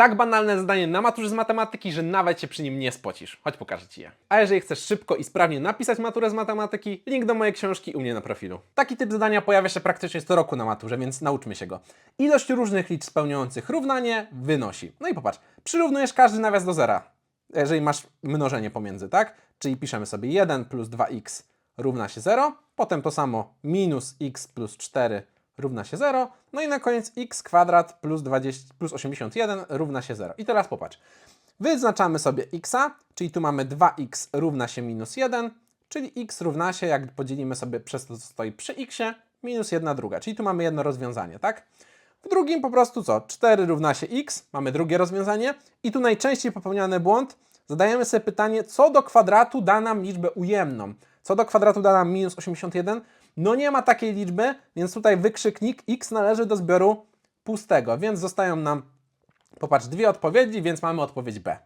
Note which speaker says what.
Speaker 1: Tak banalne zadanie na maturze z matematyki, że nawet się przy nim nie spocisz. Chodź pokażę Ci je. A jeżeli chcesz szybko i sprawnie napisać maturę z matematyki, link do mojej książki u mnie na profilu. Taki typ zadania pojawia się praktycznie co roku na maturze, więc nauczmy się go. Ilość różnych liczb spełniających równanie wynosi. No i popatrz, przyrównujesz każdy nawias do zera, jeżeli masz mnożenie pomiędzy, tak? Czyli piszemy sobie 1 plus 2x równa się 0, potem to samo minus x plus 4 równa się 0, no i na koniec x kwadrat plus, 20, plus 81 równa się 0. I teraz popatrz, wyznaczamy sobie x, czyli tu mamy 2x równa się minus 1, czyli x równa się, jak podzielimy sobie przez to, co stoi przy x, minus 1 druga, czyli tu mamy jedno rozwiązanie, tak? W drugim po prostu co? 4 równa się x, mamy drugie rozwiązanie i tu najczęściej popełniany błąd, zadajemy sobie pytanie, co do kwadratu da nam liczbę ujemną? Co do kwadratu da nam minus 81? No nie ma takiej liczby, więc tutaj wykrzyknik x należy do zbioru pustego, więc zostają nam, popatrz, dwie odpowiedzi, więc mamy odpowiedź B.